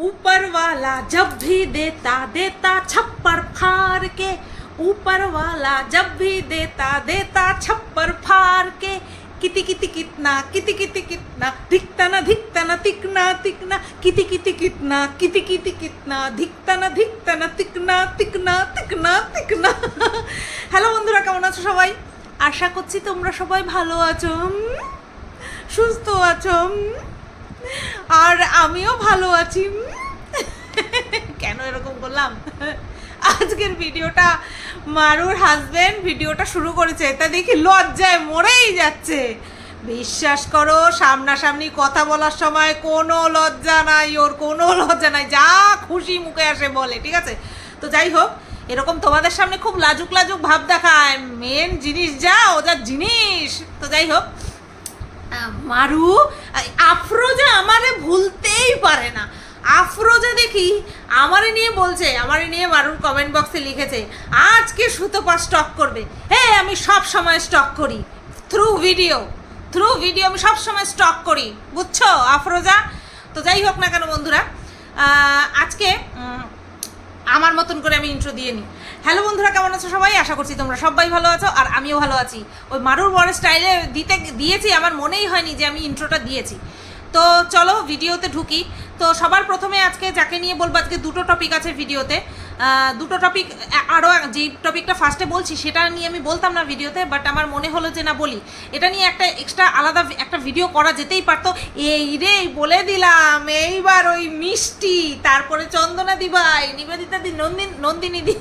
ऊपर वाला जब भी देता देता छप्पर फाड़ के ऊपर वाला जब भी देता देता छप्पर फाड़ के किती किती कितना किती किती कितना धिकताना धिकताना तिकना तिकना किती किती कितना किती किती कितना ধিকতানা ধিকতানা তিকনা তিকনা তিকনা তিকনা হ্যালো বন্ধুরা কেমন আছো সবাই আশা করছি তোমরা সবাই ভালো আছো উম, সুস্থ আছো উম, আর আমিও ভালো আছি। কেন এরকম করলাম আজকের ভিডিওটা মারুর হাজবেন্ড ভিডিওটা শুরু করেছে। তা দেখি লজ্জায় মরেই যাচ্ছে। বিশ্বাস করো, সামনাসামনি কথা বলার সময় কোনো লজ্জা নাই, ওর কোনো লজ্জা নাই। যা খুশি মুখে আসে বলে, ঠিক আছে? তো যাই হোক, এরকম তোমাদের সামনে খুব লাজুক লাজুক ভাব দেখায়। মেন জিনিস যা ও যা জিনিস। তো যাই হোক মারু আফরোজা আমারে ভুলতেই পারে না। আফরোজা দেখি আমারে নিয়ে বলছে, আমারে নিয়ে মারুর কমেন্ট বক্সে লিখেছে, আজকে সুতপা স্টক করবে। হ্যাঁ আমি সব সময় স্টক করি। থ্রু ভিডিও থ্রু ভিডিও আমি সব সময় স্টক করি। বুঝছ আফরোজা? তো যাই হোক না কেন বন্ধুরা আজকে আমার মতন করে আমি ইন্ট্রো দিয়ে নিই। হ্যালো বন্ধুরা, কেমন আছো সবাই? আশা করছি তোমরা সবাই ভালো আছো আর আমিও ভালো আছি। ওই মারুর বড় স্টাইলে দিতে, দিয়েছি, আমার মনেই হয়নি যে আমি ইন্ট্রোটা দিয়েছি। তো চলো ভিডিওতে ঢুকি। তো সবার প্রথমে আজকে যাকে নিয়ে বলব, আজকে দুটো টপিক আছে ভিডিওতে দুটো টপিক আরও যেই টপিকটা ফার্স্টে বলছি, সেটা নিয়ে আমি বলতাম না ভিডিওতে বাট আমার মনে হলো যে না বলি। এটা নিয়ে একটা এক্সট্রা আলাদা একটা ভিডিও করা যেতেই পারতো। এই রে, বলে দিলাম, এইবার ওই মিষ্টি, তারপরে চন্দনা দিবাই, নিবেদিতা দি, নন্দিন, নন্দিনী দি।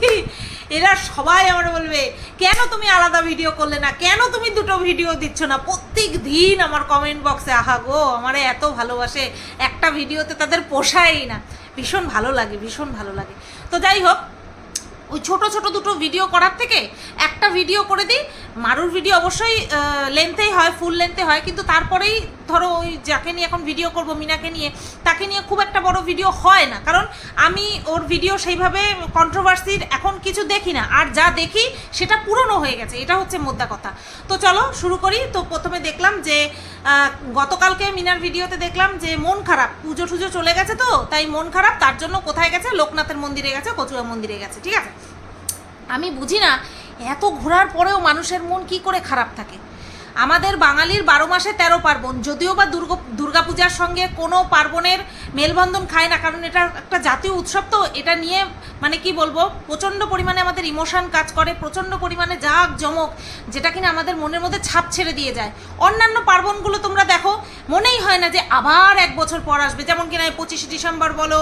এরা সবাই আমার বলবে, কেন তুমি আলাদা ভিডিও করলে না? কেন তুমি দুটো ভিডিও দিচ্ছ না? প্রত্যেক দিন আমার কমেন্ট বক্সে আহা গো, আমারে এত ভালোবাসে, একটা ভিডিওতে তাদের পোষায়ই না। ভীষণ ভালো লাগে, ভীষণ ভালো লাগে। তো যাই হোক ওই ছোট ছোট দুটো ভিডিও করার থেকে একটা ভিডিও করে দিই। মারুর ভিডিও অবশ্যই লেন্থেই হয় ফুল লেন্থে হয়, কিন্তু তারপরেই ধরো ওই যাকে নিয়ে এখন ভিডিও করব, মিনাকে নিয়ে, তাকে নিয়ে খুব একটা বড় ভিডিও হয় না। কারণ আমি ওর ভিডিও সেইভাবে কন্ট্রোভার্সির এখন কিছু দেখি না। আর যা দেখি, সেটা পুরনো হয়ে গেছে। এটা হচ্ছে মোদ্দা কথা। তো চলো, শুরু করি। তো প্রথমে দেখলাম যে গতকালকে মিনার ভিডিওতে দেখলাম যে, মন খারাপ। পুজো টুজো চলে গেছে তো, তাই মন খারাপ। তার জন্য কোথায় গেছে? লোকনাথের মন্দিরে গেছে, কচুয়া মন্দিরে গেছে, ঠিক আছে? আমি বুঝি না, এত ঘোরার পরেও মানুষের মন কি করে খারাপ থাকে। আমাদের বাঙালির বারো মাসে তেরো পার্বণ, যদিও বা দুর্গা, দুর্গাপূজার সঙ্গে কোনো পার্বণের মেলবন্ধন খায় না, কারণ এটা একটা জাতীয় উৎসব, তো এটা নিয়ে মানে কি বলব, প্রচণ্ড পরিমাণে আমাদের ইমোশন কাজ করে, প্রচণ্ড পরিমাণে জাঁক জমক, যেটা কিনা আমাদের মনের মধ্যে ছাপ ছেড়ে দিয়ে যায়। অন্যান্য পার্বণগুলো তোমরা দেখো, মনেই হয় না যে আবার এক বছর পর আসবে। যেমন কিনা পঁচিশে ডিসেম্বর বলো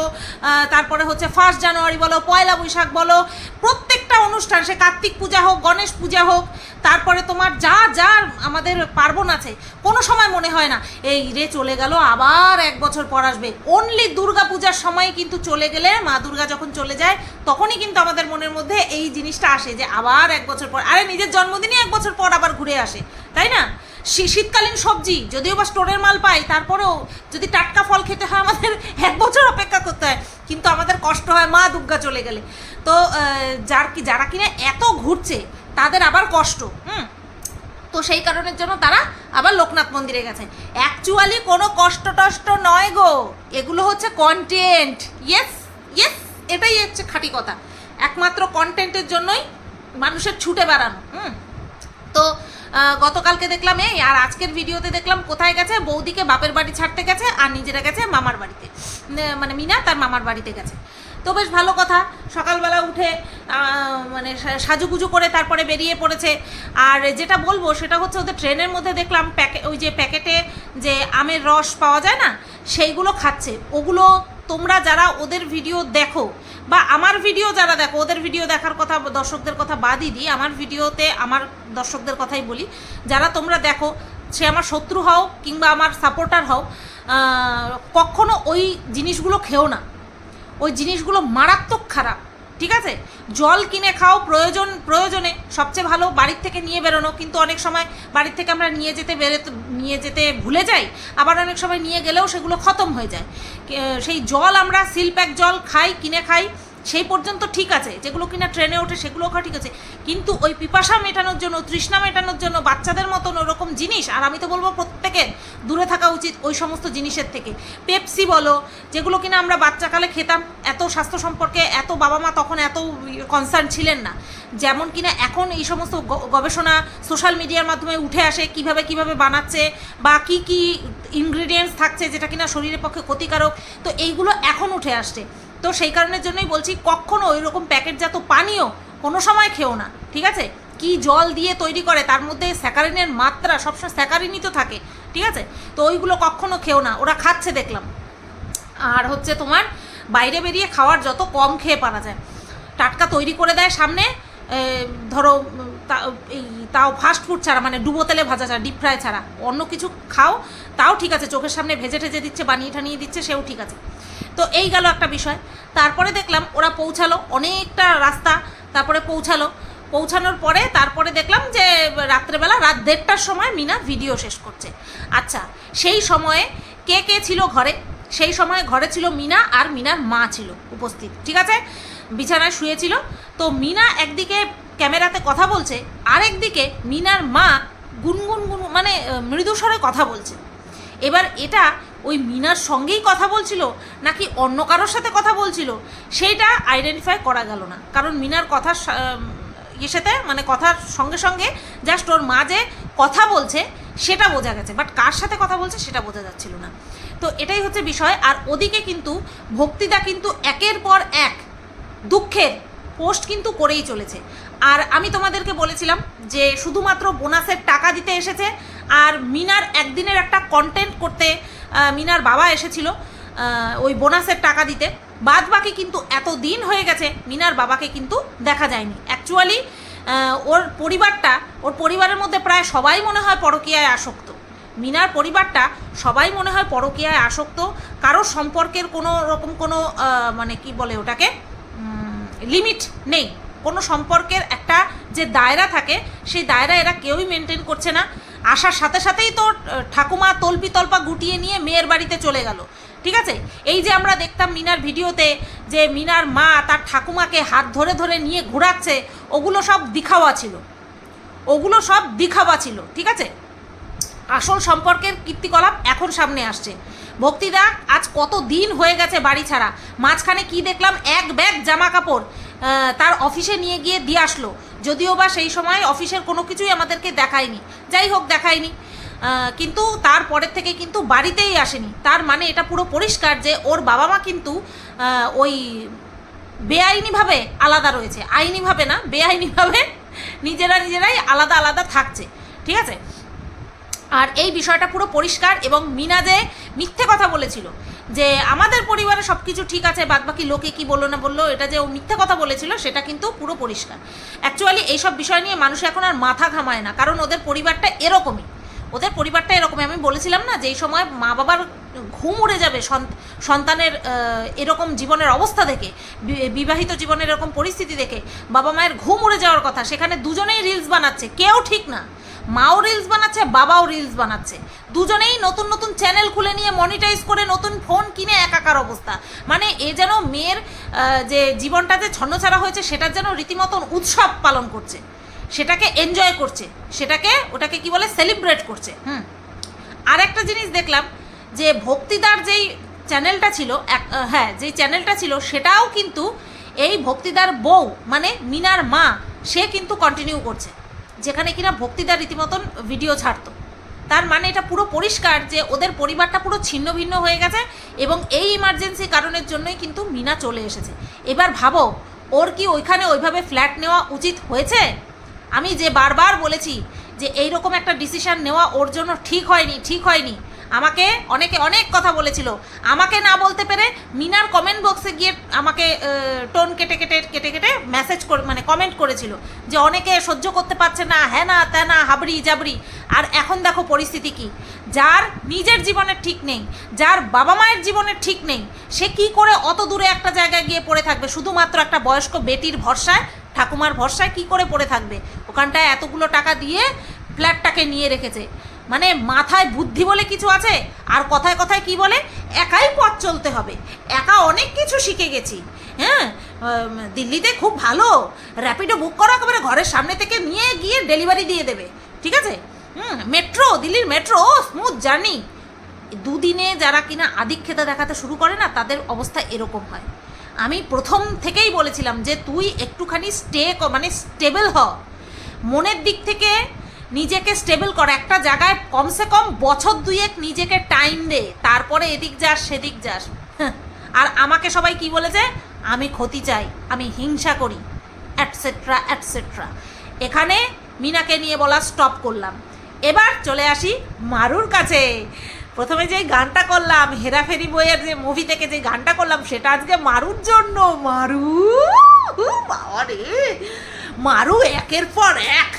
তারপরে হচ্ছে ফার্স্ট জানুয়ারি বলো, পয়লা বৈশাখ বলো, প্রত্যেকটা অনুষ্ঠান, সে কার্তিক পূজা হোক, গণেশ পূজা হোক, তারপরে তোমার যা যা আমাদের পার্বণ আছে, কোনো সময় মনে হয় না, এই রে চলে গেল, আবার এক বছর পর আসবে। অনলি দুর্গা পূজার সময় কিন্তু চলে গেলে মা দুর্গা যখন চলে যায়, তখনই কিন্তু আমাদের মনের মধ্যে এই জিনিসটা আসে যে আবার এক বছর পর, আরে নিজের জন্মদিনই এক বছর পর আবার ঘুরে আসে, তাই না? শীতকালীন সবজি, যদিও বা স্টোরের মাল পাই, তারপরেও যদি টাটকা ফল খেতে হয় আমাদের, এক বছর অপেক্ষা করতে হয়, কিন্তু আমাদের কষ্ট হয় মা দুর্গা চলে গেলে। তো যার কি যারা কিনা এত ঘুরছে, তাদের আবার কষ্ট, হুম? তো সেই কারণের জন্য তারা আবার লোকনাথ মন্দিরে গেছে। অ্যাকচুয়ালি কোনো কষ্ট টষ্ট নয় গো। এগুলো হচ্ছে কন্টেন্ট ইয়েস ইয়েস এটাই হচ্ছে খাঁটি কথা। একমাত্র কন্টেন্টের জন্যই মানুষের ছুটে বেড়ানো, হুম। তো গতকালকে দেখলাম এই, আর আজকের ভিডিওতে দেখলাম কোথায় গেছে? বৌদিকে বাপের বাড়ি ছাড়তে গেছে, আর নিজেরা গেছে মামার বাড়িতে। মানে মিনা তার মামার বাড়িতে গেছে। তো বেশ ভালো কথা। সকালবেলা উঠে মানে সাজুগুজু করে তারপরে বেরিয়ে পড়েছে। আর যেটা বলব সেটা হচ্ছে ওদের ট্রেনের মধ্যে দেখলাম প্যাকে ওই যে প্যাকেটে যে আমের রস পাওয়া যায় না, সেইগুলো খাচ্ছে। ওগুলো তোমরা যারা ওদের ভিডিও দেখো, বা আমার ভিডিও যারা দেখো, ওদের ভিডিও দেখার কথা, দর্শকদের কথা বাদই দিই, আমার ভিডিওতে আমার দর্শকদের কথাই বলি। যারা তোমরা দেখো, সে আমার শত্রু হও কিংবা আমার সাপোর্টার হও কখনো ওই জিনিসগুলো খেও না। ওই জিনিসগুলো মারাত্মক খারাপ, ঠিক আছে? জল কিনে খাও, প্রয়োজন, প্রয়োজনে। সবচেয়ে ভালো বাড়ির থেকে নিয়ে বেরোনো। কিন্তু অনেক সময় বাড়ির থেকে আমরা নিয়ে যেতে বেরোতে, নিয়ে যেতে ভুলে যাই। আবার অনেক সময় নিয়ে গেলেও সেগুলো খতম হয়ে যায়। সেই জল আমরা সিল প্যাক জল, খাই, কিনে খাই। সেই পর্যন্ত ঠিক আছে, যেগুলো কিনা ট্রেনে ওঠে সেগুলো খাওয়া ঠিক আছে। কিন্তু ওই পিপাসা মেটানোর জন্য, তৃষ্ণা মেটানোর জন্য বাচ্চাদের মতন ওরকম জিনিস, আর আমি তো বলব প্রত্যেকের দূরে থাকা উচিত ওই সমস্ত জিনিসের থেকে। পেপসি বলো, যেগুলো কিনা আমরা বাচ্চাকালে খেতাম, এত স্বাস্থ্য সম্পর্কে এত বাবা মা তখন এত কনসার্ন ছিলেন না। যেমন কিনা এখন এই সমস্ত গবেষণা সোশ্যাল মিডিয়ার মাধ্যমে উঠে আসে, কীভাবে কীভাবে বানাচ্ছে, বা কি কি ইনগ্রিডিয়েন্টস থাকছে, যেটা কিনা শরীরের পক্ষে ক্ষতিকারক। তো এইগুলো এখন উঠে আসছে। তো সেই কারণের জন্যই বলছি, কখনো ওই রকম প্যাকেটজাত পানীয় কোনো সময় খেও না, ঠিক আছে? কি জল দিয়ে তৈরি করে, তার মধ্যে স্যাকারিনের মাত্রা, সবসময় স্যাকারিনই তো থাকে, ঠিক আছে? তো ওইগুলো কখনো খেও না, ওরা খাচ্ছে দেখলাম। আর হচ্ছে তোমার, বাইরে বেরিয়ে খাওয়ার যত কম খেয়ে পারা যায়। টাটকা তৈরি করে দেয় সামনে ধরো এই, তাও ফাস্ট ফুড ছাড়া মানে ডুবো তেলে ভাজা ছাড়া ডিপ ফ্রাই ছাড়া, অন্য কিছু খাও, তাও ঠিক আছে, চোখের সামনে ভেজে ঠেজে দিচ্ছে, বানিয়ে ঠানিয়ে দিচ্ছে, সেও ঠিক আছে। তো এই গেল একটা বিষয়। তারপরে দেখলাম ওরা পৌঁছালো, অনেকটা রাস্তা তারপরে পৌঁছালো। পৌঁছানোর পরে তারপরে দেখলাম যে রাত্রেবেলা রাত দেড়টার সময় মিনা ভিডিও শেষ করছে। আচ্ছা সেই সময়ে কে কে ছিল ঘরে? সেই সময় ঘরে ছিল মিনা আর মিনার মা ছিল উপস্থিত, ঠিক আছে? বিছানায় শুয়েছিল। তো মিনা একদিকে ক্যামেরাতে কথা বলছে, আরেকদিকে মিনার মা গুনগুন গুন মানে মৃদুস্বরে কথা বলছে। এবার এটা ওই মিনার সঙ্গেই কথা বলছিল, নাকি অন্য কারোর সাথে কথা বলছিল? সেইটা আইডেন্টিফাই করা গেল না। কারণ মিনার কথা ইয়ের সাথে মানে কথার সঙ্গে সঙ্গে জাস্ট ওর মা যে কথা বলছে, সেটা বোঝা গেছে। বাট কার সাথে কথা বলছে, সেটা বোঝা যাচ্ছিল না। তো এটাই হচ্ছে বিষয়। আর ওদিকে কিন্তু ভক্তিদা কিন্তু একের পর এক দুঃখের পোস্ট কিন্তু করেই চলেছে। আর আমি তোমাদেরকে বলেছিলাম যে শুধুমাত্র বোনাসের টাকা দিতে এসেছে আর মিনার একদিনের একটা কন্টেন্ট করতে মিনার বাবা এসেছিল ওই বোনাসের টাকা দিতে। বাদ বাকি কিন্তু এত দিন হয়ে গেছে, মিনার বাবাকে কিন্তু দেখা যায়নি। অ্যাকচুয়ালি ওর পরিবারটা, ওর পরিবারের মধ্যে প্রায় সবাই মনে হয় পরকীয়ায় আসক্ত। মিনার পরিবারটা সবাই মনে হয় পরকীয়ায় আসক্ত। কারোর সম্পর্কের কোনো রকম কোনো মানে কি বলে ওটাকে? লিমিট নেই। কোনো সম্পর্কের একটা যে দায়রা থাকে, সেই দায়রা এরা কেউই মেনটেন করছে না। আসার সাথে সাথেই তো ঠাকুমা তল্পি তল্পা গুটিয়ে নিয়ে মেয়ের বাড়িতে চলে গেল। ঠিক আছে? এই যে আমরা দেখতাম মিনার ভিডিওতে যে মিনার মা তার ঠাকুমাকে হাত ধরে ধরে নিয়ে ঘোরাচ্ছে, ওগুলো সব দিখাওয়া ছিল। ওগুলো সব দিখাওয়া ছিল। ঠিক আছে? আসল সম্পর্কের কীর্তিকলাপ এখন সামনে আসছে। ভক্তিদা, আজ কত দিন হয়ে গেছে বাড়ি ছাড়া? মাঝখানে কি দেখলাম? এক ব্যাগ জামা কাপড় তার অফিসে নিয়ে গিয়ে দিয়ে আসলো। যদিও বা সেই সময় অফিসের কোনো কিছুই আমাদেরকে দেখায়নি। যাই হোক, দেখায়নি। কিন্তু তারপরের থেকে কিন্তু বাড়িতেই আসেনি। তার মানে এটা পুরো পরিষ্কার যে ওর বাবা মা কিন্তু ওই বেআইনিভাবে আলাদা রয়েছে। আইনিভাবে না, বেআইনিভাবে নিজেরা নিজেরাই আলাদা আলাদা থাকছে। ঠিক আছে? আর এই বিষয়টা পুরো পরিষ্কার এবং মিনা যে মিথ্যে কথা বলেছিল যে আমাদের পরিবারে সব কিছু ঠিক আছে বাদ বাকি লোকে কি বলল না বলল, এটা যে ও মিথ্যে কথা বলেছিল, সেটা কিন্তু পুরো পরিষ্কার। অ্যাকচুয়ালি এইসব বিষয় নিয়ে মানুষ এখন আর মাথা ঘামায় না, কারণ ওদের পরিবারটা এরকমই। ওদের পরিবারটা এরকমই। আমি বলেছিলাম না যে এই সময় মা বাবার ঘুম উড়ে যাবে সন্তানের এরকম জীবনের অবস্থা দেখে বিবাহিত জীবনের এরকম পরিস্থিতি দেখে বাবা মায়ের ঘুম উড়ে যাওয়ার কথা। সেখানে দুজনেই রিলস বানাচ্ছে, কেউ ঠিক না। মাও রিলস বানাচ্ছে, বাবাও রিলস বানাচ্ছে। দুজনেই নতুন নতুন চ্যানেল খুলে নিয়ে মনিটাইজ করে নতুন ফোন কিনে একাকার অবস্থা। মানে এ যেন মেয়ের যে জীবনটা যে ছন্নছাড়া হয়েছে, সেটার যেন রীতিমতন উৎসব পালন করছে। সেটাকে এনজয় করছে। সেটাকে ওটাকে কি বলে? সেলিব্রেট করছে। হুম। আর একটা জিনিস দেখলাম যে ভক্তিদার যেই চ্যানেলটা ছিল এক- হ্যাঁ যেই চ্যানেলটা ছিল সেটাও কিন্তু এই ভক্তিদার বউ মানে মিনার মা সে কিন্তু কন্টিনিউ করছে। যেখানে কিনা ভক্তিদার রীতিমতন ভিডিও ছাড়তো। তার মানে এটা পুরো পরিষ্কার যে ওদের পরিবারটা পুরো ছিন্ন ভিন্ন হয়ে গেছে এবং এই ইমার্জেন্সি কারণের জন্যই কিন্তু মিনা চলে এসেছে। এবার ভাবো ওর কি ওইখানে ওইভাবে ফ্ল্যাট নেওয়া উচিত হয়েছে? আমি যে বারবার বলেছি যে এই রকম একটা ডিসিশন নেওয়া ওর জন্য ঠিক হয়নি ঠিক হয়নি। আমাকে অনেকে অনেক কথা বলেছিল। আমাকে না বলতে পেরে মিনার কমেন্ট বক্সে গিয়ে আমাকে টোন কেটে কেটে কেটে কেটে মেসেজ করে মানে কমেন্ট করেছিল যে অনেকে সহ্য করতে পারছে না হ্যাঁ না ত্যানা হাবড়ি, জাবড়ি। আর এখন দেখো পরিস্থিতি কি। যার নিজের জীবনের ঠিক নেই, যার বাবা মায়ের জীবনের ঠিক নেই, সে কি করে অত দূরে একটা জায়গায় গিয়ে পড়ে থাকবে? শুধুমাত্র একটা বয়স্ক বেটির ভরসায়, ঠাকুমার ভরসায় কি করে পড়ে থাকবে? ওখানটায় এতগুলো টাকা দিয়ে ফ্ল্যাটটাকে নিয়ে রেখেছে। মানে মাথায় বুদ্ধি বলে কিছু আছে? আর কথায় কথায় কি বলে? একাই পথ চলতে হবে। একা অনেক কিছু শিখে গেছি। হ্যাঁ? দিল্লিতে খুব ভালো। র্যাপিডো বুক করো, একেবারে ঘরের সামনে থেকে নিয়ে গিয়ে ডেলিভারি দিয়ে দেবে। ঠিক আছে? হুম মেট্রো দিল্লির মেট্রো স্মুথ জার্নি দুদিনে যারা কিনা আদিক্ষেতা দেখাতে শুরু করে না, তাদের অবস্থা এরকম হয়। আমি প্রথম থেকেই বলেছিলাম যে তুই একটুখানি স্টে মানে স্টেবল হ। মনের দিক থেকে নিজেকে স্টেবল কর। একটা জায়গায় কমসে কম বছর দুয়েক নিজেকে টাইম দে। তারপরে এদিক যাস সেদিক যাস। হ্যাঁ, আর আমাকে সবাই কি বলেছে? আমি ক্ষতি চাই আমি হিংসা করি অ্যাটসেট্রা অ্যাটসেট্রা এখানে মিনাকে নিয়ে বলা স্টপ করলাম। এবার চলে আসি মারুর কাছে। প্রথমে যে গানটা করলাম হেরাফেরি বইয়ের যে মুভি থেকে যে গানটা করলাম সেটা আজকে মারুর জন্য। মারু বাবা রে। মারু একের পর এক।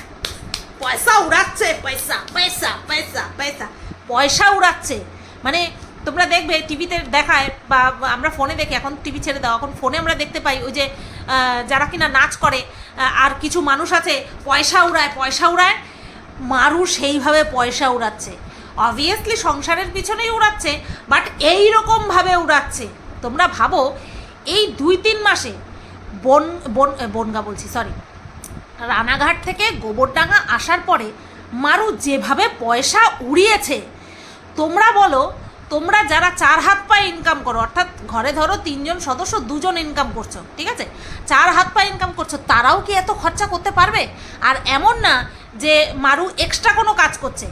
পয়সা উড়াচ্ছে, পয়সা পয়সা পয়সা পয়সা পয়সা উড়াচ্ছে। মানে তোমরা দেখবে টিভিতে দেখায় বা আমরা ফোনে দেখি, এখন টিভি ছেড়ে দাও, এখন ফোনে আমরা দেখতে পাই ওই যে যারা কিনা নাচ করে আর কিছু মানুষ আছে, পয়সা উড়ায় পয়সা উড়ায়, মারু সেইভাবে পয়সা উড়াচ্ছে। অবভিয়াসলি সংসারের পিছনেই উড়াচ্ছে বাট এই রকমভাবে উড়াচ্ছে। তোমরা ভাবো, এই দুই তিন মাসে, বন বন, বনগা বলছি সরি রানাঘাট থেকে গোবরডাঙ্গা আসার পরে মারু যেভাবে পয়সা উড়িয়েছে, তোমরা বলো, তোমরা যারা চার হাত পায়ে ইনকাম করো, অর্থাৎ ঘরে ধরো তিনজন সদস্য, দুজন ইনকাম করছ, ঠিক আছে? চার হাত পায়ে ইনকাম করছ, তারাও কি এত খরচা করতে পারবে? আর এমন না যে মারু এক্সট্রা কোনো কাজ করছে,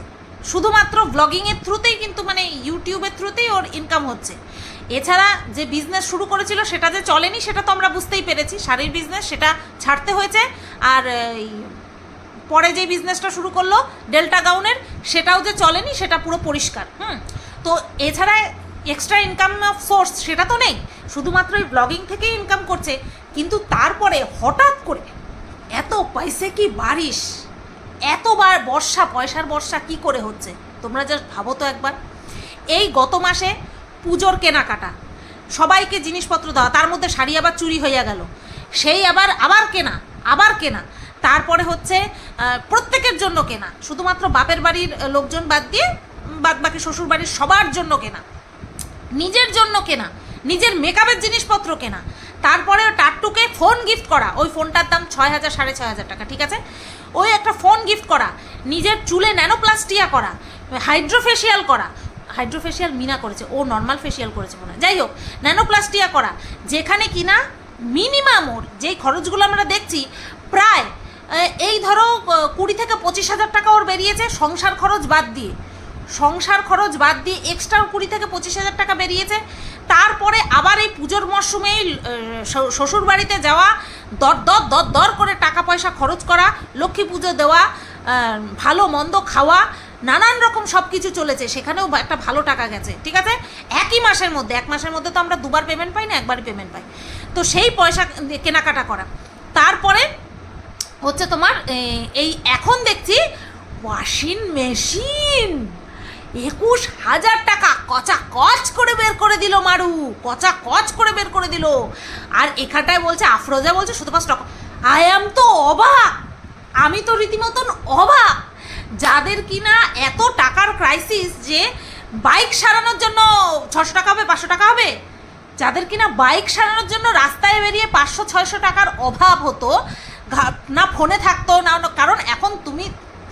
শুধুমাত্র ব্লগিংয়ের থ্রুতেই কিন্তু মানে ইউটিউবের থ্রুতেই ওর ইনকাম হচ্ছে। এছাড়া যে বিজনেস শুরু করেছিল সেটা যে চলেনি, সেটা তো আমরা বুঝতেই পেরেছি। শাড়ির বিজনেস সেটা ছাড়তে হয়েছে। আর পরে যে বিজনেসটা শুরু করল ডেল্টা গাউনের সেটাও যে চলেনি, সেটা পুরো পরিষ্কার। হুম? তো এছাড়া এক্সট্রা ইনকাম অফ সোর্স সেটা তো নেই। শুধুমাত্র এই ব্লগিং থেকেই ইনকাম করছে। কিন্তু তারপরে হঠাৎ করে এত পয়সে কি বারিশ? এতবার বর্ষা, পয়সার বর্ষা কি করে হচ্ছে? তোমরা জাস্ট ভাবো তো একবার। এই গত মাসে পুজোর কেনাকাটা। সবাইকে জিনিসপত্র দেওয়া, তার মধ্যে শাড়ি আবার চুরি হইয়া গেল। সেই আবার আবার কেনা আবার কেনা। তারপরে হচ্ছে প্রত্যেকের জন্য কেনা। শুধুমাত্র বাপের বাড়ির লোকজন বাদ দিয়ে বাদ বাকি শ্বশুর বাড়ির সবার জন্য কেনা। নিজের জন্য কেনা, নিজের মেকআপের জিনিসপত্র কেনা। তারপরে টাট্টুকে ফোন গিফট করা। ওই ফোনটার দাম ছয় হাজার, সাড়ে ছয় হাজার টাকা, ঠিক আছে? ওই একটা ফোন গিফট করা। নিজের চুলে ন্যানোপ্লাস্টিয়া করা। হাইড্রোফেশিয়াল করা। হাইড্রোফেশিয়াল মিনা করেছে, ও নর্মাল ফেশিয়াল করেছে মনে হয়। যাই হোক ন্যানোপ্লাস্টিয়া করা, যেখানে কিনা মিনিমাম ওর, যেই খরচগুলো আমরা দেখছি, প্রায় এই ধরো কুড়ি থেকে পঁচিশ হাজার টাকা ওর বেরিয়েছে সংসার খরচ বাদ দিয়ে। সংসার খরচ বাদ দিয়ে এক্সট্রা কুড়ি থেকে পঁচিশ হাজার টাকা বেরিয়েছে। তারপরে আবার এই পুজোর মরশুমেই শ্বশুর বাড়িতে যাওয়া, দর দর দর দর করে টাকা পয়সা খরচ করা, লক্ষ্মী পুজো দেওয়া ভালো মন্দ খাওয়া নানান রকম সব কিছু চলেছে, সেখানেও একটা ভালো টাকা গেছে, ঠিক আছে? একই মাসের মধ্যে, এক মাসের মধ্যে তো আমরা দুবার পেমেন্ট পাই না, একবারই পেমেন্ট পাই। তো সেই পয়সা কেনাকাটা করা। তারপরে হচ্ছে তোমার এই এখন দেখছি ওয়াশিং মেশিন একুশ হাজার টাকা, কচা কচ করে বের করে দিল মারু, কচা কচ করে বের করে দিল। আর এখানটায় বলছে, আফরোজা বলছে শুধু স্টক আই অ্যাম তো অবাক, আমি তো রীতিমতন অবাক। যাদের কিনা এত টাকার ক্রাইসিস যে বাইক সারানোর জন্য ছশো টাকা হবে, পাঁচশো টাকা হবে? যাদের কিনা বাইক সারানোর জন্য রাস্তায় বেরিয়ে পাঁচশো, ছয়শো টাকার অভাব হতো না ফোনে থাকতো, না কারণ এখন তুমি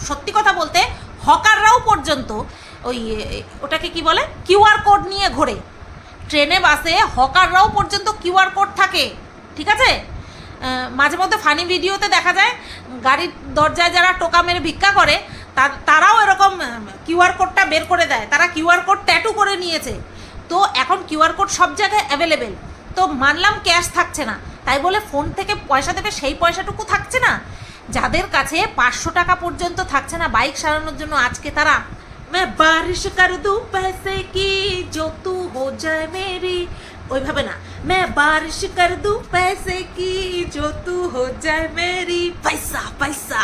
সত্যি কথা বলতে হকাররাও পর্যন্ত ওই ওটাকে কি বলে? কিউআর কোড নিয়ে ঘোরে। ট্রেনে, বাসে হকাররাও পর্যন্ত কিউআর কোড থাকে, ঠিক আছে? মাঝে মধ্যে ফানি ভিডিওতে দেখা যায়, গাড়ির দরজায় যারা টোকা মেরে ভিক্ষা করে তারাও এরকম কিউআর কোডটা বের করে দেয় তারা কিউআর কোড ট্যাটু করে নিয়েছে তো এখন কিউআর কোড সব জায়গায় অ্যাভেলেবেল তো মানলাম ক্যাশ থাকছে না তাই বলে ফোন থেকে পয়সা দেবে সেই পয়সাটুকু থাকছে না যাদের কাছে পাঁচশো টাকা পর্যন্ত থাকছে না বাইক সারানোর জন্য আজকে তারা मैं बारिश कर दूं पैसे की जो तू हो जाए मेरी ওইভাবে না। মে বারিশ কর দু পয়সে কি যো তু হো যায় মেরি পয়সা পয়সা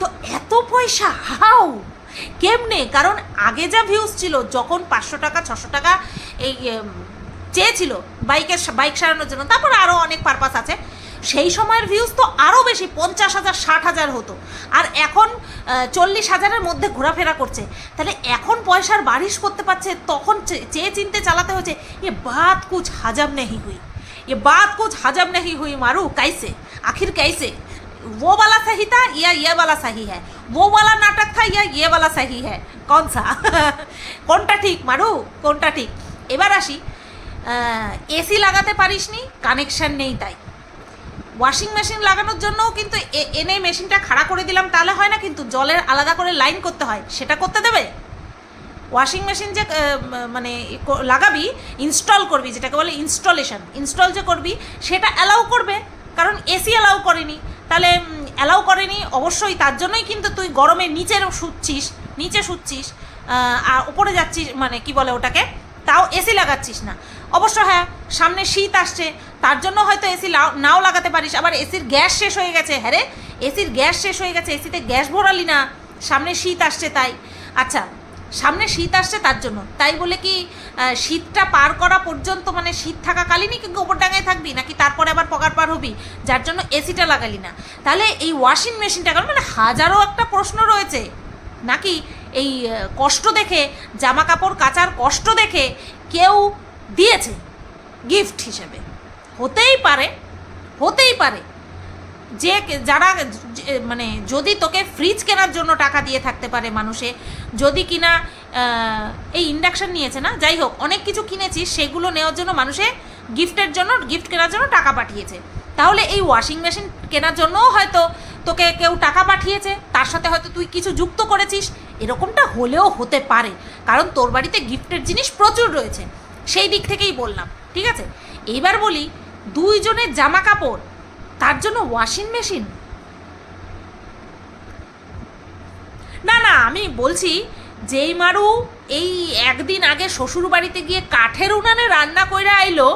তো এত পয়সা হাউ কেমনে? কারণ আগে যা ভিউজ ছিল, যখন পাঁচশো টাকা, ছশো টাকা এই চেয়েছিল, বাইকের বাইক সারানোর জন্য, তারপর আরও অনেক পারপাস আছে। সেই সময়ের ভিউজ তো আরও বেশি পঞ্চাশ হাজার ষাট হাজার হতো আর এখন চল্লিশ হাজারের মধ্যে ঘোরাফেরা করছে তাহলে এখন পয়সার বারিশ করতে পারছে তখন চে- চেয়ে চিনতে চালাতে হচ্ছে এ বাত কুছ হাজাব নেই হুই ये बात कुछ हजम नहीं हुई मारू कैसे आखिर कैसे वो वाला सही था या ये वाला सही है वो वाला नाटक था या ये वाला सही है कौन सा কোনটা ঠিক মারু কোনটা ঠিক এবার আসি এসি লাগাতে পারিসনি কানেকশন নেই তাই ওয়াশিং মেশিন লাগানোর জন্যও কিন্তু এনে মেশিনটা খাড়া করে দিলাম, তাহলে হয় না, কিন্তু জলের আলাদা করে লাইন করতে হয়। সেটা করতে দেবে? ওয়াশিং মেশিন যে মানে লাগাবি ইনস্টল করবি, যেটাকে বলে ইনস্টলেশন ইনস্টল যে করবি, সেটা অ্যালাউ করবে, কারণ এসি অ্যালাউ করেনি। তাহলে অ্যালাউ করেনি, অবশ্যই তার জন্যই কিন্তু তুই গরমে নিচে শুচ্ছিস নিচে শুচ্ছিস আর উপরে যাচ্ছিস মানে কি বলে ওটাকে? তাও এসি লাগাচ্ছিস না। অবশ্য হ্যাঁ সামনে শীত আসছে, তার জন্য হয়তো এসি নাও লাগাতে পারিস, আবার এসির গ্যাস শেষ হয়ে গেছে। হ্যাঁ রে এসির গ্যাস শেষ হয়ে গেছে এসিতে গ্যাস ভরালি না। সামনে শীত আসছে তাই। আচ্ছা সামনে শীত আসছে তার জন্য। তাই বলে কি শীতটা পার করা পর্যন্ত মানে শীত থাকাকালীনই কি গোবরডাঙ্গায় থাকবি? নাকি তারপরে আবার পকার পার হবি? যার জন্য এসিটা লাগালি না। তাহলে এই ওয়াশিং মেশিনটা কারণ মানে হাজারো একটা প্রশ্ন রয়েছে। নাকি এই কষ্ট দেখে জামা কাপড় কাচার কষ্ট দেখে কেউ দিয়েছে গিফট হিসেবে। হতেই পারে হতেই পারে। যে যারা মানে যদি তোকে ফ্রিজ কেনার জন্য টাকা দিয়ে থাকতে পারে মানুষে, যদি কিনা এই ইন্ডাকশন নিয়েছে না, যাই হোক, অনেক কিছু কিনেছিস সেগুলো নেওয়ার জন্য মানুষে গিফটের জন্য, গিফট কেনার জন্য টাকা পাঠিয়েছে। তাহলে এই ওয়াশিং মেশিন কেনার জন্যও হয়তো তোকে কেউ টাকা পাঠিয়েছে, তার সাথে হয়তো তুই কিছু যুক্ত করেছিস এরকমটা হলেও হতে পারে। কারণ তোর বাড়িতে গিফটের জিনিস প্রচুর রয়েছে। সেই দিক থেকেই বললাম, ঠিক আছে? এইবার বলি, দুইজনের জামা কাপড় তার জন্য ওয়াশিং মেশিন না না, আমি বলছি, যেই মারু এই একদিন আগে শ্বশুর বাড়িতে গিয়ে কাঠের উনানে রান্না কইরা আইলো,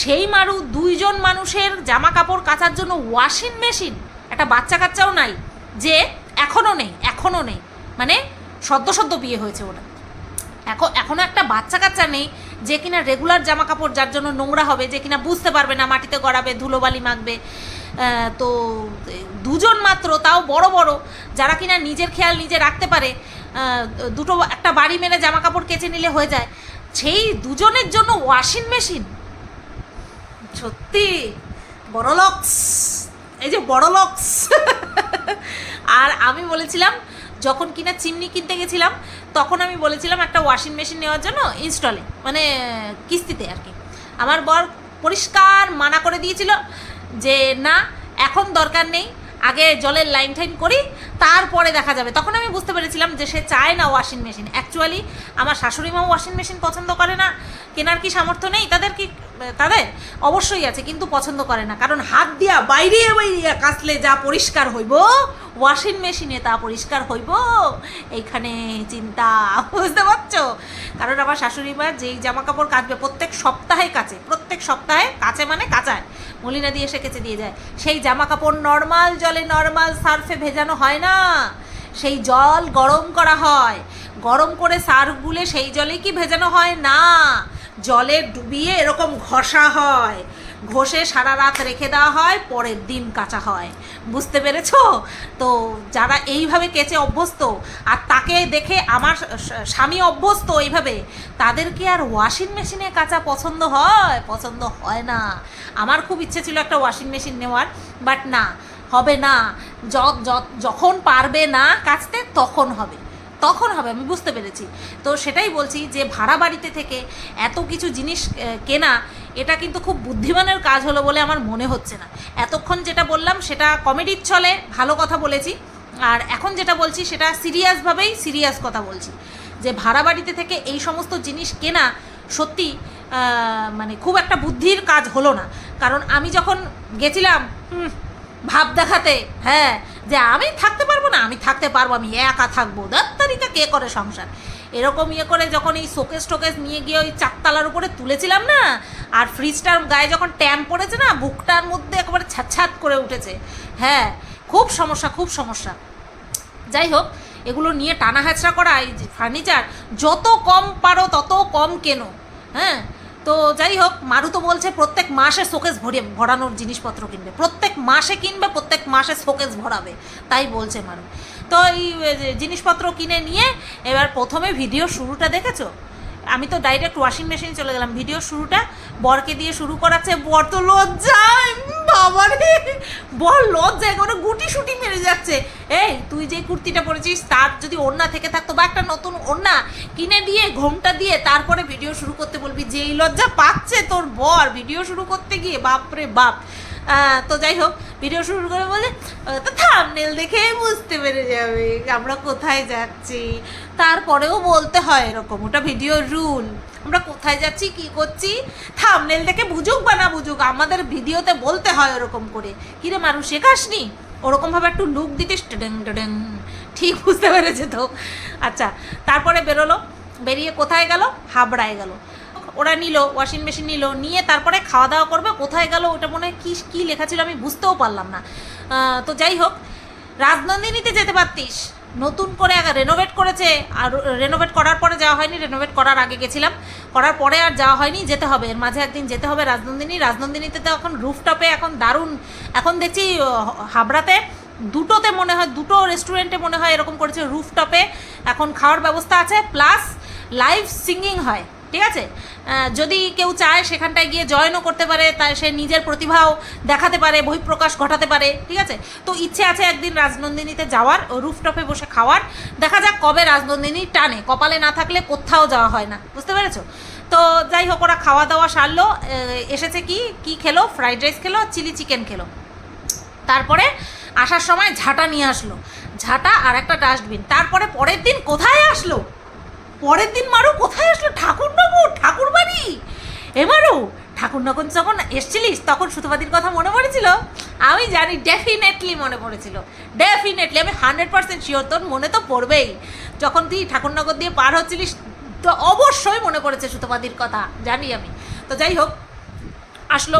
সেই মারু দুইজন মানুষের জামা কাপড় কাচার জন্য ওয়াশিং মেশিন একটা বাচ্চা কাচ্চাও নাই, যে এখনও নেই এখনও নেই। মানে সদ্য সদ্য বিয়ে হয়েছে ওটা। এখন এখনও একটা বাচ্চা কাচ্চা নেই যে কিনা রেগুলার জামা কাপড় যার জন্য নোংরা হবে, যে কিনা বুঝতে পারবে না মাটিতে গড়াবে, ধুলোবালি মাখবে। তো দুজন মাত্র, তাও বড় বড়, যারা কিনা নিজের খেয়াল নিজে রাখতে পারে দুটো একটা বাড়ি মেরে জামা কাপড় কেচে নিলে হয়ে যায়। সেই দুজনের জন্য ওয়াশিং মেশিন সত্যি বড়লক্স এই যে বড়লক্স আর আমি বলেছিলাম যখন কিনা চিমনি কিনতে গেছিলাম, তখন আমি বলেছিলাম একটা ওয়াশিং মেশিন নেওয়ার জন্য ইনস্টলে মানে কিস্তিতে আর কি। আমার বর পরিষ্কার মানা করে দিয়েছিল যে, না, এখন দরকার নেই, আগে জলের লাইন ঠাইন করি তারপরে দেখা যাবে। তখন আমি বুঝতে পেরেছিলাম যে সে চায় না ওয়াশিং মেশিন অ্যাকচুয়ালি আমার শাশুড়ি মাও ওয়াশিং মেশিন পছন্দ করে না। কেনার কি সামর্থ্য নেই? তাদের কি, তাদের অবশ্যই আছে, কিন্তু পছন্দ করে না। কারণ হাত দিয়া বাইরে বাইরে কাচলে যা পরিষ্কার হইব ওয়াশিং মেশিনে তা পরিষ্কার হইব। এইখানে চিন্তা, বুঝতে পারছ? কারণ আমার শাশুড়ি মা যেই জামা কাপড় কাচবে, প্রত্যেক সপ্তাহে কাচে। প্রত্যেক সপ্তাহে কাচে মানে কাচায়। মলিনা দিয়ে এসে কেচে দিয়ে যায়। সেই জামা কাপড় নর্মাল জলে নর্মাল সার্ফে ভেজানো হয় না। সেই জল গরম করা হয়। গরম করে সার্ফ গুলে সেই জলে কি ভেজানো হয়? না। জলে ডুবিয়ে এরকম ঘষা হয়। ঘষে সারা রাত রেখে দেওয়া হয়, পরের দিন কাঁচা হয়। বুঝতে পেরেছ? তো যারা এইভাবে কেচে অভ্যস্ত আর তাকে দেখে আমার স্বামী অভ্যস্ত এইভাবে তাদেরকে আর ওয়াশিং মেশিনে কাচা পছন্দ হয়? পছন্দ হয় না। আমার খুব ইচ্ছে ছিল একটা ওয়াশিং মেশিন নেওয়ার বাট না। হবে না। যখন পারবে না কাচতে তখন হবে। তখন হবে, আমি বুঝতে পেরেছি। তো সেটাই বলছি যে ভাড়া বাড়িতে থেকে এত কিছু জিনিস কেনা, এটা কিন্তু খুব বুদ্ধিমানের কাজ হলো বলে আমার মনে হচ্ছে না। এতক্ষণ যেটা বললাম সেটা কমেডির ছলে ভালো কথা বলেছি। আর এখন যেটা বলছি সেটা সিরিয়াসভাবেই সিরিয়াস কথা বলছি। যে ভাড়া বাড়িতে থেকে এই সমস্ত জিনিস কেনা সত্যি মানে খুব একটা বুদ্ধির কাজ হলো না। কারণ আমি যখন গেছিলাম ভাব দেখাতে হ্যাঁ যে আমি থাকতে পারব না, আমি থাকতে পারব, আমি একা থাকব। দাত্তারিকা কে করে সংসার? এরকম ইয়ে করে যখন এই শোকেস টোকেস নিয়ে গিয়ে ওই চারতলার উপরে তুলেছিলাম না, আর ফ্রিজটার গায়ে যখন ট্যাম পড়েছে না, বুকটার মধ্যে একেবারে ছাত করে উঠেছে। হ্যাঁ খুব সমস্যা খুব সমস্যা। যাই হোক, এগুলো নিয়ে টানা হ্যাচড়া করা, এই ফার্নিচার যত কম পারো তত কম কেনো হ্যাঁ? তো যাই হোক মারু তো বলছে প্রত্যেক মাসে শোকেস ভরিয়ে ভরানোর জিনিসপত্র কিনবে। প্রত্যেক মাসে কিনবে, প্রত্যেক মাসে শোকেস ভরাবে। তাই বলছে মারু। তো এই জিনিসপত্র কিনে নিয়ে এবার প্রথমে ভিডিও শুরুটা দেখেছ? আমি তো ডাইরেক্ট ওয়াশিং মেশিনে চলে গেলাম। ভিডিও শুরুটা বরকে দিয়ে শুরু করাচ্ছে। বর তো লজ্জায়। বাবারে বর লজ্জায় কোনো গুটি সুটি মেরে যাচ্ছে। এই, তুই যে কুর্তিটা পরেছিস, তার যদি ওড়না থেকে থাকতো বা একটা নতুন ওড়না কিনে দিয়ে, ঘোমটা দিয়ে, তারপরে ভিডিও শুরু করতে বলবি যে এই লজ্জা পাচ্ছে তোর বর। ভিডিও শুরু করতে গিয়ে বাপরে বাপ। তো যাই হোক ভিডিও শুরু করে বলে তো থামনেল দেখেই বুঝতে পেরে যাবে। আমরা কোথায় যাচ্ছি? তারপরেও বলতে হয় এরকম, ওটা ভিডিও রুল আমরা কোথায় যাচ্ছি, কি করছি? থামনেল দেখে বুঝুক বা না বুঝুক, আমাদের ভিডিওতে বলতে হয় ওরকম করে। কিরে মারু শেখাসনি? ওরকমভাবে একটু লুক দিতিস? টেডেং টেডেং ঠিক বুঝতে পেরেছে তো? আচ্ছা তারপরে বেরোলো, বেরিয়ে কোথায় গেল? হাবড়ায় গেল। ওরা নিল ওয়াশিং মেশিন নিল, নিয়ে তারপরে খাওয়া দাওয়া করবে, কোথায় গেল? ওটা মনে হয় কী কী লেখা ছিল আমি বুঝতেও পারলাম না। তো যাই হোক, রাজনন্দিনীতে যেতে পারতিস। নতুন করে রেনোভেট করেছে, আর রেনোভেট করার পরে যাওয়া হয়নি রেনোভেট করার আগে গেছিলাম। করার পরে আর যাওয়া হয়নি, যেতে হবে। এর মাঝে একদিন যেতে হবে রাজনন্দিনী। রাজনন্দিনীতে তো এখন রুফটপে এখন দারুণ। এখন দেখছি হাবড়াতে দুটোতে মনে হয়, দুটো রেস্টুরেন্টে মনে হয় এরকম করেছে রুফটপে এখন খাওয়ার ব্যবস্থা আছে প্লাস লাইভ সিঙ্গিং হয়। ঠিক আছে? যদি কেউ চায় সেখানটায় গিয়ে জয়েনও করতে পারে তাই সে নিজের প্রতিভাও দেখাতে পারে, বহিঃপ্রকাশ ঘটাতে পারে, ঠিক আছে? তো ইচ্ছে আছে একদিন রাজনন্দিনীতে যাওয়ার রুফটপে বসে খাওয়ার। দেখা যাক কবে রাজনন্দিনী টানে। কপালে না থাকলে কোথাও যাওয়া হয় না, বুঝতে পেরেছ? তো যাই হোক, ওরা খাওয়া দাওয়া সারলো এসেছে কি? কি খেলো? ফ্রাইড রাইস খেলো, চিলি চিকেন খেলো। তারপরে আসার সময় ঝাঁটা নিয়ে আসলো। ঝাঁটা আর একটা ডাস্টবিন। তারপরে পরের দিন কোথায় আসলো? পরের দিন মারো কোথায় আসলো? ঠাকুরনগর ঠাকুর বাড়ি এবারও ঠাকুরনগর যখন এসছিলিস, তখন সুতপাদির কথা মনে পড়েছিল? আমি জানি ডেফিনেটলি মনে পড়েছিল। ডেফিনেটলি আমি হান্ড্রেড পার্সেন্ট শিওর তোর মনে তো পড়বেই। যখন তুই ঠাকুরনগর দিয়ে পার হচ্ছিলিস, তো অবশ্যই মনে পড়েছে সুতপাদির কথা, জানি আমি। তো যাই হোক, আসলো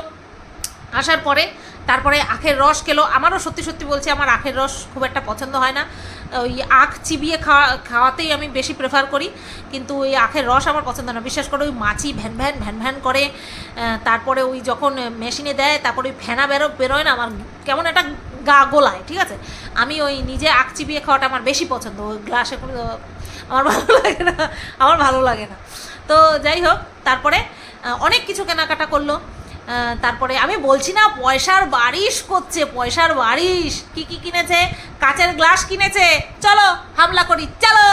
আসার পরে, তারপরে আখের রস খেলো। আমারও সত্যি সত্যি বলছি, আমার আখের রস খুব একটা পছন্দ হয় না। ওই আখ চিবিয়ে খাওয়া, খাওয়াতেই আমি বেশি প্রেফার করি। কিন্তু ওই আখের রস আমার পছন্দ না। বিশেষ করে ওই মাছি ভ্যান ভ্যান ভ্যান ভ্যান করে তারপরে ওই যখন মেশিনে দেয়, তারপরে ওই ফেনা বেরো, বেরোয় না, আমার কেমন একটা গা গোলায়, ঠিক আছে? আমি ওই নিজে আখ চিবিয়ে খাওয়াটা আমার বেশি পছন্দ। ওই গ্লাসে করে আমার ভালো লাগে না, আমার ভালো লাগে না। তো যাই হোক, তারপরে অনেক কিছু কেনাকাটা করল। তারপরে আমি বলছি না, পয়সার বারিশ করছে, পয়সার বারিশ। কি কি কিনেছে? কাচের গ্লাস কিনেছে। চলো, হামলা করি, চলো,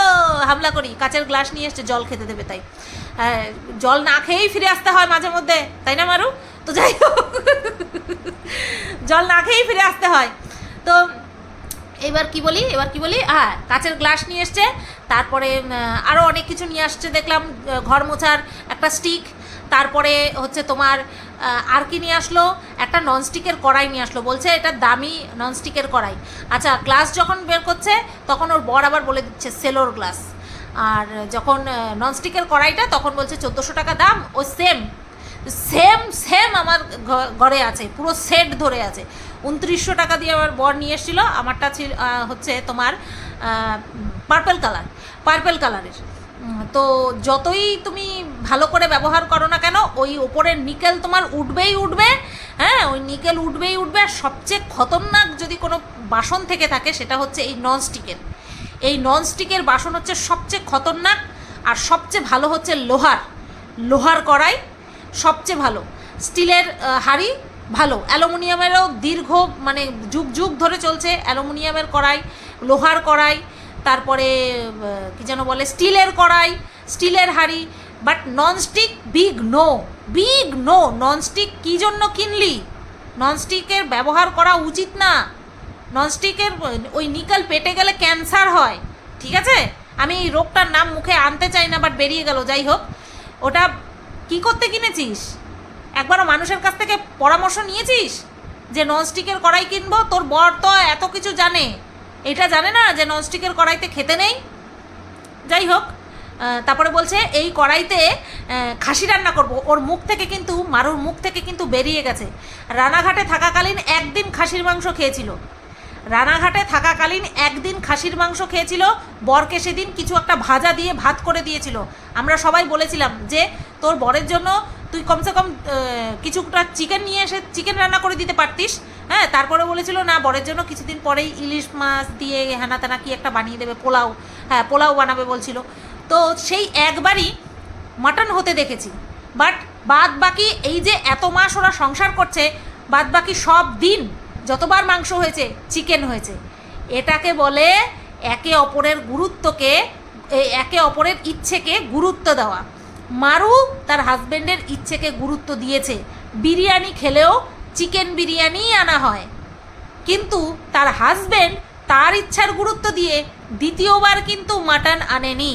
হামলা করি। কাচের গ্লাস নিয়ে এসছে, জল খেতে দেবে তাই। জল না খেয়েই ফিরে আসতে হয় মাঝে মধ্যে, তাই না মারু? তো যাই হোক, জল না খেয়েই ফিরে আসতে হয়। তো এবার কি বলি, এবার কি বলি? হ্যাঁ কাচের গ্লাস নিয়ে এসছে, তারপরে আরও অনেক কিছু নিয়ে আসছে, দেখলাম ঘর মোছার একটা স্টিক তারপরে হচ্ছে তোমার আর কি নিয়ে আসলো? একটা ননস্টিকের কড়াই নিয়ে আসলো। বলছে এটা দামি ননস্টিকের কড়াই। আচ্ছা গ্লাস যখন বের করছে, তখন ওর বর আবার বলে দিচ্ছে সেলোর গ্লাস আর যখন ননস্টিকের কড়াইটা, তখন বলছে, চোদ্দোশো টাকা দাম। ও সেম সেম সেম আমার ঘরে আছে, পুরো সেট ধরে আছে। উনত্রিশশো টাকা দিয়ে আমার বর নিয়ে এসেছিল, আমারটা ছিল হচ্ছে তোমার পার্পেল কালার পার্পেল কালারের তো যতই তুমি ভালো করে ব্যবহার করো না কেন, ওই ওপরের নিকেল তোমার উঠবেই উঠবে হ্যাঁ ওই নিকেল উঠবেই উঠবে। আর সবচেয়ে খতরনাক যদি কোনো বাসন থেকে থাকে, সেটা হচ্ছে এই ননস্টিকের। এই ননস্টিকের বাসন হচ্ছে সবচেয়ে খতরনাক, আর সবচেয়ে ভালো হচ্ছে লোহার। লোহার কড়াই সবচেয়ে ভালো। স্টিলের হাঁড়ি ভালো। অ্যালুমিনিয়ামেরও দীর্ঘ মানে যুগ যুগ ধরে চলছে অ্যালুমিনিয়ামের কড়াই, লোহার কড়াই তারপরে কি যেন বলে, স্টিলের কড়াই, স্টিলের হাঁড়ি but nonstick big no big no nonstick কী জন্য কিনলি? ননস্টিকের ব্যবহার করা উচিত না। ননস্টিকের ওই নিকেল পেটে গেলে ক্যান্সার হয়, ঠিক আছে? আমি এই রোগটার নাম মুখে আনতে চাই না বাট বেরিয়ে গেল, যাই হোক। ওটা কি করতে কিনেছিস? একবারও মানুষের কাছ থেকে পরামর্শ নিয়েছিস? যে ননস্টিকের কড়াই কিনবো, তোর বর তো এত কিছু জানে। এটা জানে না যে ননস্টিকের কড়াইতে খেতে নেই? যাই হোক তারপরে বলছে, এই কড়াইতে খাসি রান্না করব। ওর মুখ থেকে কিন্তু, মারুর মুখ থেকে কিন্তু বেরিয়ে গেছে। রানাঘাটে থাকাকালীন একদিন খাসির মাংস খেয়েছিল। রানাঘাটে থাকাকালীন একদিন খাসির মাংস খেয়েছিল, বরকে সেদিন কিছু একটা ভাজা দিয়ে ভাত করে দিয়েছিল। আমরা সবাই বলেছিলাম যে, তোর বরের জন্য তুই কমসে কম কিছুটা চিকেন নিয়ে এসে, চিকেন রান্না করে দিতে পারতিস। হ্যাঁ তারপরে বলেছিল, না, বরের জন্য কিছুদিন পরেই ইলিশ মাছ দিয়ে হেনা তেনা কি একটা বানিয়ে দেবে, পোলাও। হ্যাঁ পোলাও বানাবে বলছিল। তো সেই একবারই মাটন হতে দেখেছি। বাট বাদ বাকি এই যে এত মাস ওরা সংসার করছে বাদ বাকি সব দিন যতবার মাংস হয়েছে চিকেন হয়েছে। এটাকে বলে একে অপরের গুরুত্বকে একে অপরের ইচ্ছেকে গুরুত্ব দেওয়া। মারু তার হাজবেন্ডের ইচ্ছেকে গুরুত্ব দিয়েছে। বিরিয়ানি খেলেও চিকেন বিরিয়ানিই আনা হয়। কিন্তু তার হাজবেন্ড তার ইচ্ছার গুরুত্ব দিয়ে দ্বিতীয়বার কিন্তু মাটন আনেনি।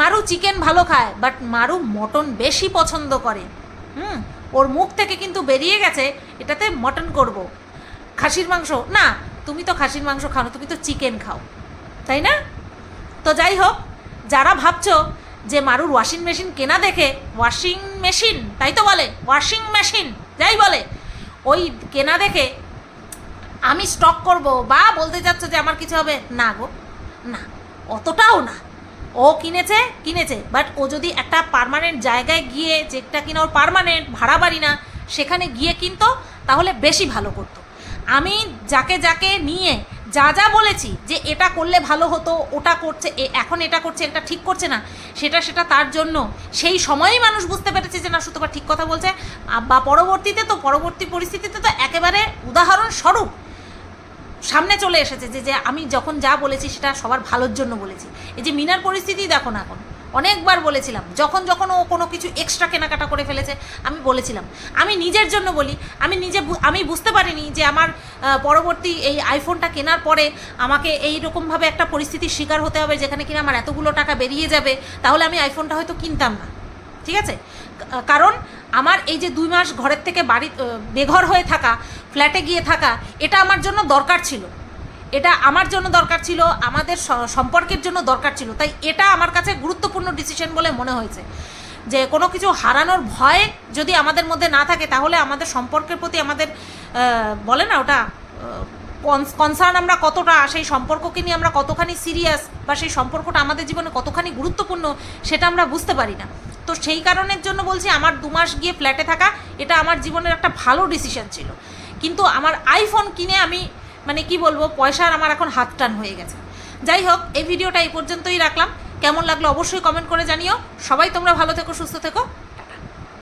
মারু চিকেন ভালো খায় বাট মারু মটন বেশি পছন্দ করে। হুম, ওর মুখ থেকে কিন্তু বেরিয়ে গেছে, এটাতে মটন করব। খাসির মাংস? না, তুমি তো খাসির মাংস খাও না, তুমি তো চিকেন খাও। তাই না? তো যাই হোক, যারা ভাবছ যে মারুর ওয়াশিং মেশিন কেনা দেখে ওয়াশিং মেশিন তাই তো বলে ওয়াশিং মেশিন যাই বলে, ওই কেনা দেখে আমি স্টক করব বা বলতে চাচ্ছ যে আমার কিছু হবে? না গো, না, অতটাও না। ও কিনেছে কিনেছে বাট ও যদি একটা পারমানেন্ট জায়গায় গিয়ে, যেটা কিনা ওর পারমানেন্ট ভাড়া বাড়ি না, সেখানে গিয়ে কিনতো, তাহলে বেশি ভালো করতো। আমি যাকে যাকে নিয়ে যা যা বলেছি যে এটা করলে ভালো হতো, ওটা করছে এখন এটা করছে, এটা ঠিক করছে না, সেটা সেটা তার জন্য। সেই সময়েই মানুষ বুঝতে পেরেছে যে না, সুতপা ঠিক কথা বলছে। বা পরবর্তীতে তো, পরবর্তী পরিস্থিতিতে তো একেবারে উদাহরণস্বরূপ সামনে চলে এসেছে যে যে আমি যখন যা বলেছি সেটা সবার ভালোর জন্য বলেছি। এই যে মিনার পরিস্থিতি দেখো না এখন। অনেকবার বলেছিলাম, যখন যখন ও কোনো কিছু এক্সট্রা কেনাকাটা করে ফেলেছে, আমি বলেছিলাম। আমি নিজের জন্য বলি, আমি নিজে আমি বুঝতে পারিনি যে আমার পরবর্তী এই আইফোনটা কেনার পরে আমাকে এই রকমভাবে একটা পরিস্থিতির শিকার হতে হবে যেখানে কিনা আমার এতগুলো টাকা বেরিয়ে যাবে, তাহলে আমি আইফোনটা হয়তো কিনতাম না। ঠিক আছে? কারণ আমার এই যে দুই মাস ঘরের থেকে বাড়ি বেঘর হয়ে থাকা ফ্ল্যাটে গিয়ে থাকা, এটা আমার জন্য দরকার ছিল। এটা আমার জন্য দরকার ছিল, আমাদের সম্পর্কের জন্য দরকার ছিল। তাই এটা আমার কাছে গুরুত্বপূর্ণ ডিসিশন বলে মনে হয়েছে। যে কোনো কিছু হারানোর ভয় যদি আমাদের মধ্যে না থাকে, তাহলে আমাদের সম্পর্কের প্রতি আমাদের বলে না ওটা কনসার্ন আমরা কতটা সেই সম্পর্ককে নিয়ে আমরা কতখানি সিরিয়াস বা সেই সম্পর্কটা আমাদের জীবনে কতখানি গুরুত্বপূর্ণ সেটা আমরা বুঝতে পারি না। তো সেই কারণের জন্য বলছি, আমার দু মাস গিয়ে ফ্ল্যাটে থাকা, এটা আমার জীবনের একটা ভালো ডিসিশন ছিল। কিন্তু আমার আইফোন কিনে আমি মানে কি বলব, পয়সার আমার এখন হাত টান হয়ে গেছে। যাই হোক, এই ভিডিওটা এই পর্যন্তই রাখলাম। কেমন লাগল অবশ্যই কমেন্ট করে জানিও। সবাই তোমরা ভালো থেকো, সুস্থ থেকো।